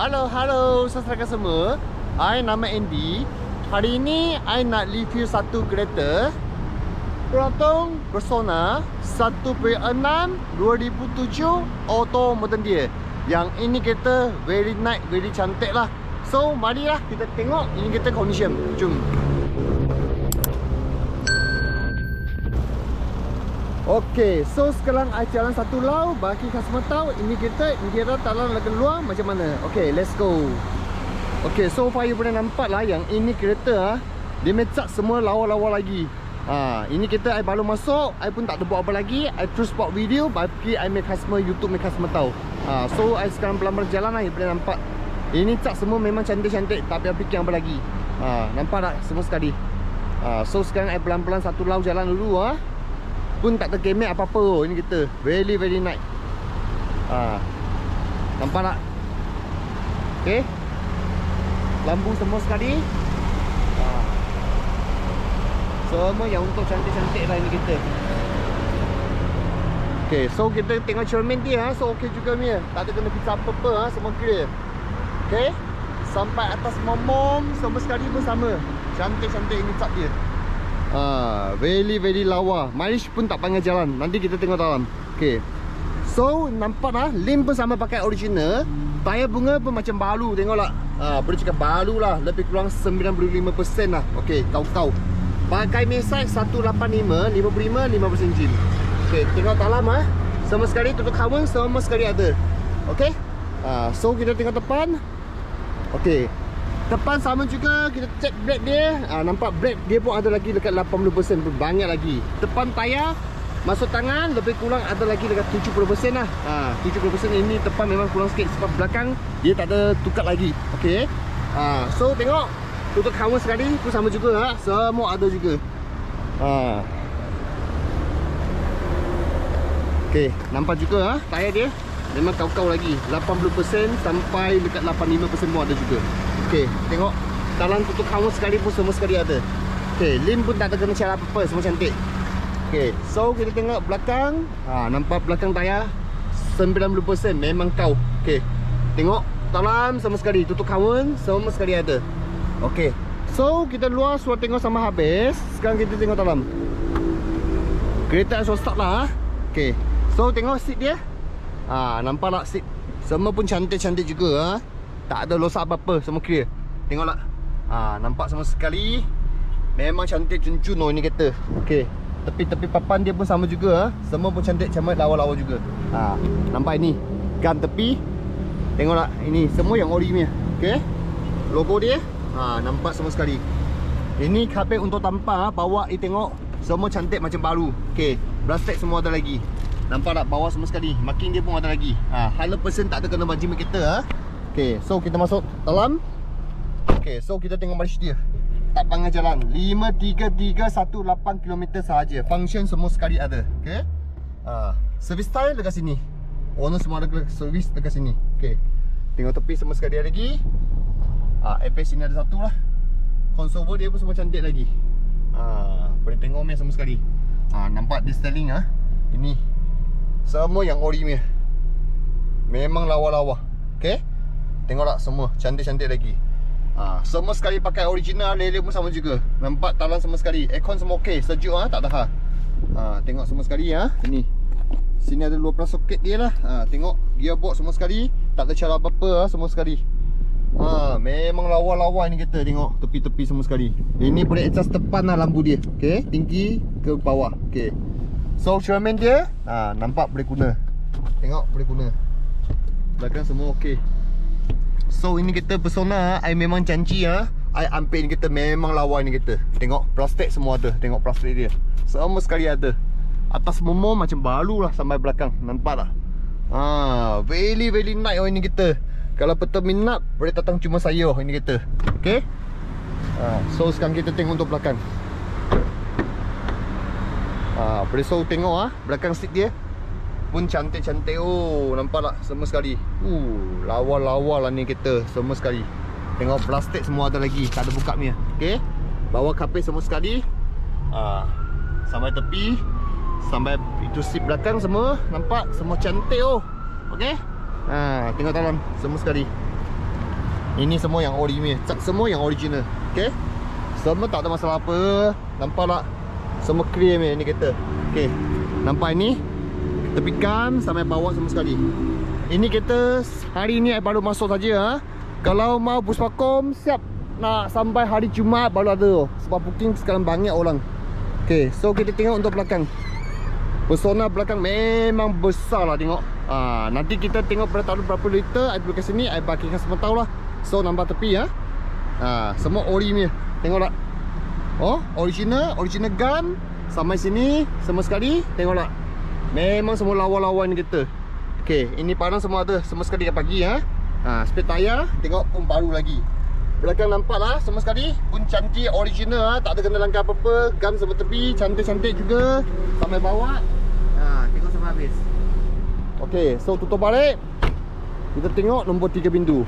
Halo, halo saudara semua. I nama Andy. Hari ini I nak review satu kereta Proton Persona 1.6 2007 auto modern dia. Yang ini kereta very nice, very cantik lah. So, marilah kita tengok ini kereta condition. Jom. Okay, so sekarang I jalan satu lau Bagi customer tahu ini kita India talan lagi luar macam mana? Okay, let's go. Okay, so far you boleh nampak lah Yang ini kereta ah, Dia mecat semua lawa-lawa lagi. Ha, Ini kereta I baru masuk I pun tak ada buat apa lagi I terus buat video Bagi I make customer YouTube make customer tahu. Ha, So, I sekarang pelan-pelan jalan lah You boleh nampak. Ini cat semua memang cantik-cantik Tak payah fikir apa lagi. Ha, Nampak tak? Semua sekali. Ha, So, sekarang I pelan-pelan satu lau jalan dulu ah pun tak terkemek apa-apa. Oh, ini kita. Very very nice. Ha. nampak tak? Ok lampu semua sekali. Ha. semua yang untuk cantik-cantik lah ini kita. Ok so kita tengok cermin dia ha. so ok juga ni tak ada kena pisah apa-apa semua clear. Ok sampai atas momom semua sekali pun sama. Cantik-cantik ini cat dia Ah, very very lawa. Mileage pun tak panggil jalan. Nanti kita tengok dalam. Okay. So, nampak lah. Lim pun sama pakai original. Tayar bunga pun macam baru. Tengoklah. Ah, boleh cakap baru lah. Lebih kurang 95% lah. Okay, kau-kau. Pakai mesai 185, 55, 5% engine. Okay, tengok dalam ah. Sama sekali tutup kawan, sama sekali ada. Okay. Ah, so, kita tengok depan. Okay. Depan sama juga kita check brake dia. Ha, Nampak brake dia pun ada lagi dekat 80% pun banyak lagi. Depan tayar Masuk tangan lebih kurang ada lagi dekat 70% lah. Ha, 70% ini depan memang kurang sikit Sebab belakang dia tak ada tukar lagi. Okay ha, So tengok. Tutup cover sekali pun sama juga ha. Semua ada juga. Ha. Okay nampak juga ha, tayar dia. Memang kau-kau lagi. 80% sampai dekat 85% pun ada juga Okey, tengok. Dalam tutup cover sekali pun semua sekali ada. Okey, lim pun tak ada kena cara apa-apa Semua cantik. Okey, so kita tengok belakang. Ha, Nampak belakang tayar. 90% memang kau. Okey, tengok. Dalam sama sekali Tutup cover semua sekali ada. Okey, so kita luar sudah tengok sama habis. Sekarang kita tengok dalam. Kereta sudah start lah ha. Okey, so tengok seat dia. Ha, nampak tak seat? Semua pun cantik-cantik juga ha? Tak ada losak apa-apa Semua clear. Tengoklah ha, Nampak semua sekali. Memang cantik cun-cun oh, ini kereta. Okay Tepi-tepi papan dia pun sama juga ha? Semua pun cantik Macam lawa-lawa juga. Ha, Nampak ini? Gan tepi. Tengoklah Ini semua yang ori punya. Okay Logo dia. Ha, Nampak semua sekali. Ini kapek untuk tampar Bawa ni tengok Semua cantik macam baru. Okay Plastik semua ada lagi. Nampak tak? Bawah semua sekali. Marking dia pun ada lagi. Ha, 100% tak ada kena baju kita ha. Okay so kita masuk dalam. Okay so kita tengok march dia Tak panggil jalan. 53318 km sahaja. Function semua sekali ada. Okay ha, Service tile dekat sini. Owner semua ada service dekat sini. Okay Tengok tepi semua sekali ada lagi. Ha, APS sini ada satu lah. Console dia pun semua cantik lagi. Ha, Boleh tengok ni semua sekali. Ha, Nampak dia styling ha? Ini. Semua yang ori punya Memang lawa-lawa. Okay Tengok tak semua? Cantik-cantik lagi. Ha, Semua sekali pakai original Lele pun sama juga. Nampak talan semua sekali. Aircon semua ok Sejuk ha? tak dah ha? Tengok semua sekali ha? Ini Sini ada 12 soket dia lah. Ha, Tengok Gearbox semua sekali. Tak ada cara apa-apa ha? Semua sekali. Ha, Memang lawa-lawa ni kita Tengok. Tepi-tepi semua sekali. Ini boleh adjust depan lah lampu dia. Okay Tinggi ke bawah? Okay So cermin dia ha, Nampak boleh guna. Tengok boleh guna. Belakang semua ok So ini kita persona I memang janji ha. I ni kita memang lawa ni kita. Tengok plastik semua ada Tengok plastik dia. Semua sekali ada. Atas momo macam baru lah Sampai belakang Nampak tak? Ha, Very very nice oh ini kita. Kalau betul minat Boleh datang cuma saya oh ini kita. Okay ha, So sekarang kita tengok untuk belakang. Ha, boleh so tengok ah belakang seat dia pun cantik-cantik oh nampak tak? Semua sekali. Uh lawa-lawa lah ni kereta semua sekali. Tengok plastik semua ada lagi tak ada buka punya okey? Bawah kapet semua sekali. Ha, sampai tepi sampai itu seat belakang semua nampak? Semua cantik oh. Okey? Ha tengok dalam semua sekali. Ini semua yang ori punya Cat semua yang original. Okay Semua tak ada masalah apa Nampak tak? Semua clear ni kereta. Okay Nampak ini Tepi kam sampai bawah semua sekali. Ini kereta Hari ni I baru masuk saja ha? Kalau mau Puspakom Siap Nak sampai hari Jumaat baru ada. Sebab booking sekarang banyak orang. Okay So kita tengok untuk belakang. Persona belakang memang besar lah tengok. Ha, Nanti kita tengok pada tahun berapa liter I pergi ke sini I bagikan semua tahu lah. So nampak tepi ya ha, Semua ori punya Tengok tak? Oh original Original gun. Sampai sini Semua sekali. Tengok tak Memang semua lawa-lawa ni kereta. Okay Ini parang semua ada. Semua sekali kat pagi ha? ha Split tayar Tengok pun baru lagi. Belakang nampak lah Semua sekali. Pun cantik original ha? Tak ada kena langkah apa-apa. Gam semua tepi Cantik-cantik juga. Sampai bawah. Ha, Tengok sampai habis. Okay So tutup balik. Kita tengok nombor 3 pintu.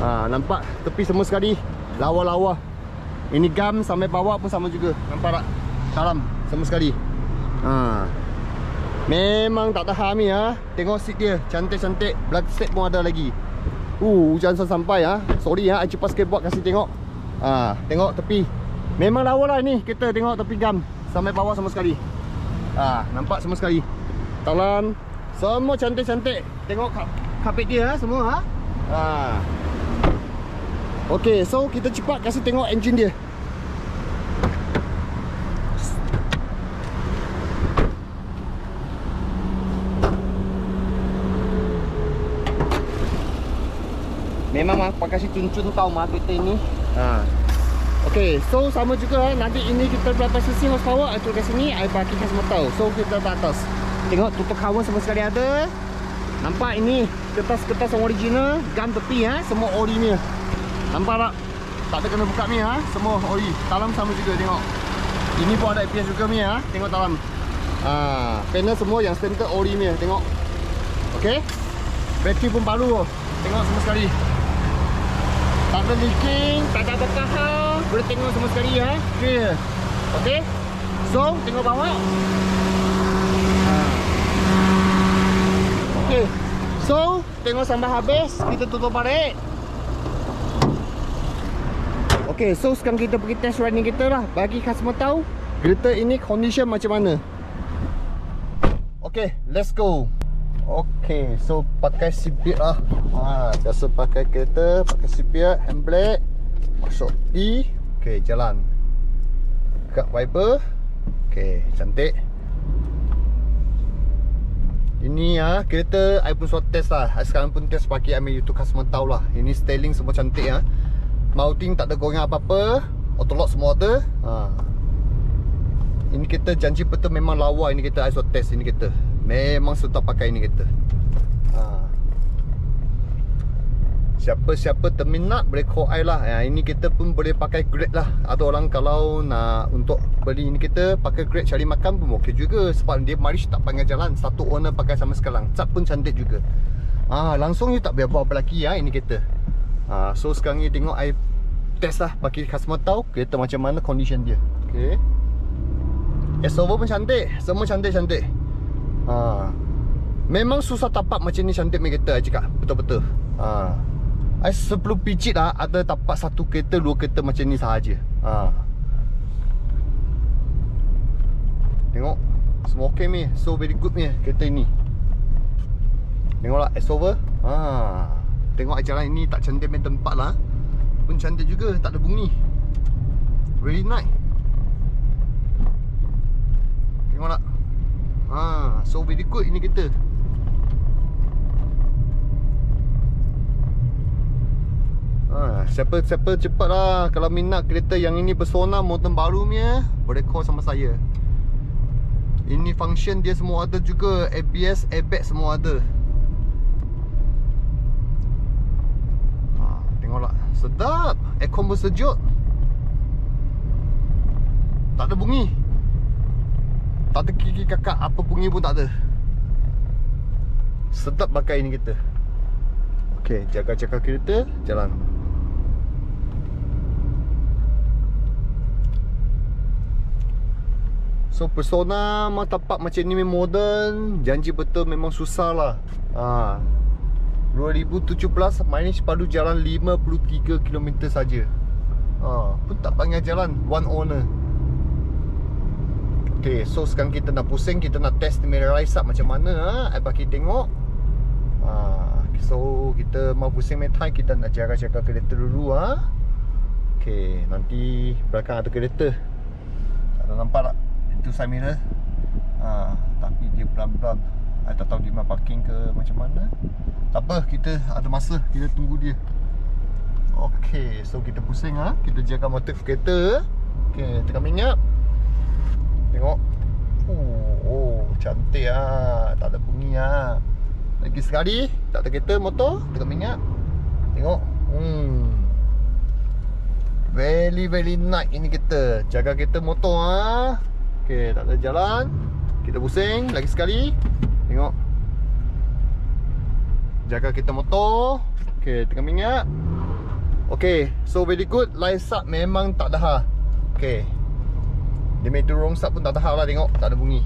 Ha, Nampak Tepi semua sekali. Lawa-lawa. Ini gam sampai bawah pun sama juga. Nampak tak? Dalam Semua sekali ha. Memang tak tahan ni ha. Tengok seat dia. Cantik-cantik. Blood set pun ada lagi. Uh, hujan sampai ha. Sorry ha, I cepat skateboard kasih tengok. Ha, Tengok tepi. Memang lawa lah ni. Kita tengok tepi gam. Sampai bawah semua sekali. Ha, Nampak semua sekali. Talan. Semua cantik-cantik. Tengok kapit dia ha, semua ha. ha. Okay, so kita cepat kasih tengok engine dia Memang mak pakai si cun-cun tau mak kereta ini. Ha. Okay, so sama juga eh. nanti ini kita berapa sisi horsepower atau ke sini I bagi kasih semua tahu. So kita ke atas. Tengok tutup kawan semua sekali ada. Nampak ini kertas-kertas yang original, gam tepi ha, semua ori ni. Nampak tak? Tak ada kena buka ni ha, semua ori. Dalam sama juga tengok. Ini pun ada APS juga ni ha, tengok dalam. Ha, panel semua yang center ori ni tengok. Okay? Bateri pun baru. Tengok semua sekali. Tak ada leaking, tak ada bekas Boleh tengok semua sekali ya. Clear. Okey. So, tengok bawah. Okey. So, tengok sampai habis, kita tutup balik. Okey, so sekarang kita pergi test riding kita lah. Bagi customer tahu kereta ini condition macam mana. Okey, let's go. Okay, so pakai seatbelt lah. Ha, Biasa pakai kereta, pakai seatbelt, handbrake Masuk P. Okay, jalan. Cut wiper Okay, cantik. Ini ah ha, kereta I pun suat test lah. I sekarang pun test pakai ambil YouTube customer tahu lah. Ini styling semua cantik ah. Ha. Mounting tak ada goreng apa-apa. Auto lock semua ada. Ha. Ini kereta janji betul memang lawa ini kereta. I suat test ini kereta Memang sedap pakai ni kereta. Ha. Siapa-siapa terminat boleh call I lah. Ha, Ini kita pun boleh pakai grade lah. Ada orang kalau nak untuk beli ini kita Pakai grade cari makan pun okey juga. Sebab dia mari tak panggil jalan. Satu owner pakai sama sekarang. Cat pun cantik juga. Ha, Langsung you tak biar buat apa lagi ya ini kereta. Ha, So sekarang ni tengok I test lah. Bagi customer tahu kereta macam mana condition dia. Okay S-over pun cantik. Semua cantik-cantik ha. Memang susah tapak macam ni cantik main kereta cakap. Betul-betul. Ha. I sebelum picit lah Ada tapak satu kereta Dua kereta macam ni sahaja. Ha. Tengok. Semua ok ni So very good ni kereta ni. Tengoklah S over. Ha. Tengok jalan ini tak cantik main tempat lah. Pun cantik juga Tak ada bunyi. Really nice. Tengok tak Ha, so good ini kita. Ha, siapa siapa cepatlah kalau minat kereta yang ini Persona motor baru punya, boleh call sama saya. Ini function dia semua ada juga, ABS, airbag semua ada. Ha, tengoklah, sedap. Aircon pun sejuk. Tak ada bunyi. Tak ada kiki kakak Apa bunyi pun tak ada. Sedap pakai ni kita Okay Jaga-jaga kereta Jalan. So persona Memang tapak macam ni Modern Janji betul memang susah lah. Ha. 2017 Mileage padu jalan 53 km saja. Ha, pun tak panggil jalan. One owner Okay, so sekarang kita nak pusing Kita nak test rise up macam mana ha? I bagi tengok ha, So, kita mau pusing metai Kita nak jaga-jaga kereta dulu ha? Okay, nanti belakang ada kereta Tak ada nampak tak? Itu side mirror ha, Tapi dia pelan-pelan I tak tahu dia mau parking ke macam mana Tak apa, kita ada masa Kita tunggu dia Okey, so kita pusing. Ha? Kita jaga motor kereta. Okey, tekan minyak. Tengok. Oh, oh ah. Tak ada bunyi ah. Lagi sekali, tak ada kereta motor, tekan minyak. Tengok. Hmm. Very very nice ini kita. Jaga kereta motor ah. Okey, tak ada jalan. Kita pusing lagi sekali. Tengok. Jaga kereta motor. Okey, tekan minyak. Okay, so very good Line sub memang tak dah ha Okay Dia main wrong sub pun tak dah lah tengok Tak ada bunyi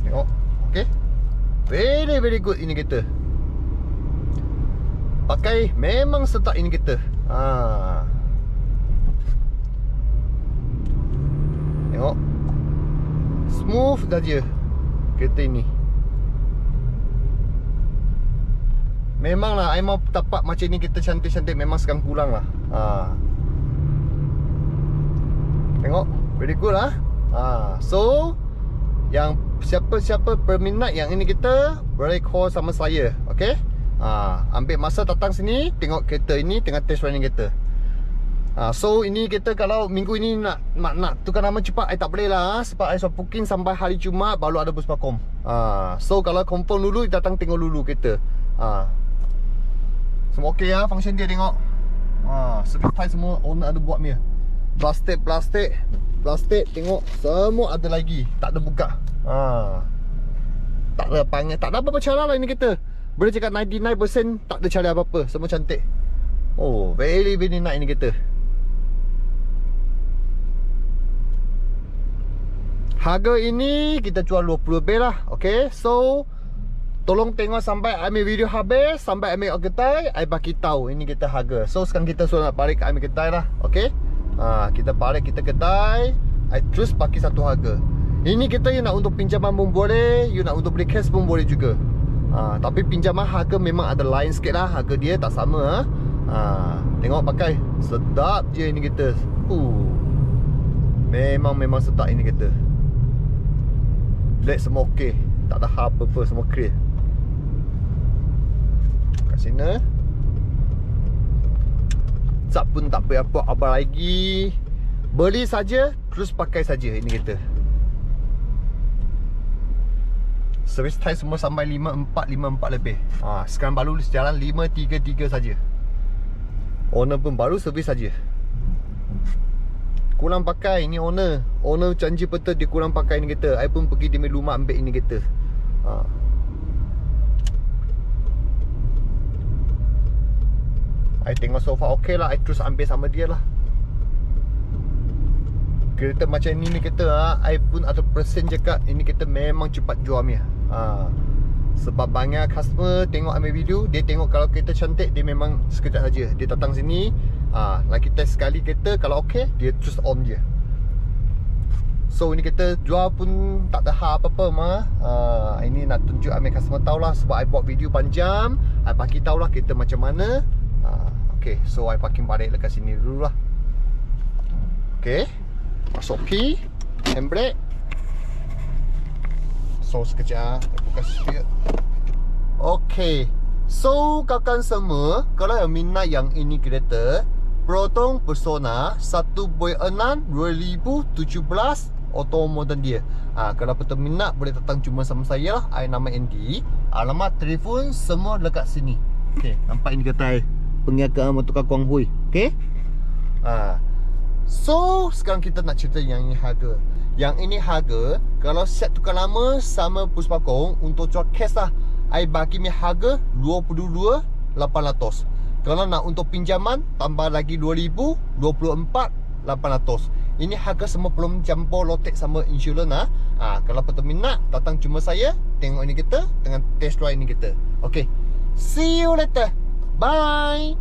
Tengok Okay. Very very good ini kita Pakai memang start ini kita ha. Tengok. Smooth dah je Kereta ini. Memanglah I mau tapak macam ni kita cantik-cantik Memang sekarang kurang lah. Ha. Tengok. Very good lah. Ha. So Yang siapa-siapa berminat yang ini kita Boleh call sama saya Okay ha. Ambil masa datang sini Tengok kereta ini Tengah test running kereta ha. So ini kita kalau minggu ini nak nak, nak tukar nama cepat I tak boleh lah ha. Sebab sudah booking sampai hari Jumaat Baru ada bus pakom ha. So kalau confirm dulu Datang tengok dulu kereta ha. Semua okey lah function dia tengok ha, tie semua owner ada buat punya Plastik, plastik Plastik tengok semua ada lagi Tak ada buka ha. Tak ada panggil Tak ada apa-apa cara lah ini kita. Boleh cakap 99% tak ada cara apa-apa Semua cantik. Oh very very nice ini kita. Harga ini kita jual 20 lebih lah Okay? So Tolong tengok sampai ambil video habis Sampai ambil getai I bagi tahu Ini kita harga. So sekarang kita sudah nak balik ke ambil getai lah Okay? Ha, Kita balik kita getai I terus pakai satu harga Ini kita you nak untuk pinjaman pun boleh You nak untuk beli cash pun boleh juga. Ha, Tapi pinjaman harga memang ada lain sikit lah. Harga dia tak sama ha. Ha, Tengok pakai. Sedap je ini uh. Memang-memang sedap ini kita Lihat semua okey. Tak ada apa-apa Semua clear. Kat sini. Zap pun tak payah buat apa lagi? Beli saja Terus pakai saja ini kereta Service time semua sampai 5454 lebih. Ha, Sekarang baru jalan 533 saja. Owner pun baru servis saja. Kurang pakai ini owner. Owner janji betul dia kurang pakai ini kereta. I pun pergi di rumah ambil ini kereta. Ha. I tengok so far okay lah. I terus ambil sama dia lah. Kereta macam ni ni kereta ha, I pun ada persen cakap Ini kereta memang cepat jual ni ha. Sebab banyak customer tengok ambil video Dia tengok kalau kereta cantik Dia memang sekejap saja Dia datang sini ha, Lagi test sekali kereta Kalau okay Dia terus on je So ini kita jual pun tak ada hal apa-apa mah. Ha, ini nak tunjuk ambil customer tahu lah sebab I buat video panjang. I bagi tahu lah kereta macam mana. Okay, so I parking balik dekat sini dulu lah Okay Masuk P Handbrake So sekejap Buka sikit. Okay So kawan semua Kalau yang minat yang ini kereta Proton Persona 1.6 2017 Auto modern dia. Ha, Kalau betul minat Boleh datang cuma sama saya lah. I nama Andy. Alamat telefon Semua dekat sini. Okay Nampak ini kereta I. Pengiagaan motor Kuang Hui. Okay ha. So Sekarang kita nak cerita yang ini harga Yang ini harga Kalau set tukar lama Sama Puspa Kong Untuk jual cash lah. I bagi mi harga 22,800 Kalau nak untuk pinjaman Tambah lagi 2,000 24,800 Ini harga semua belum campur lotek sama insurans lah. Ha. Kalau betul minat Datang cuma saya Tengok ini kita Dengan test drive ini kita. Okay See you later. Bye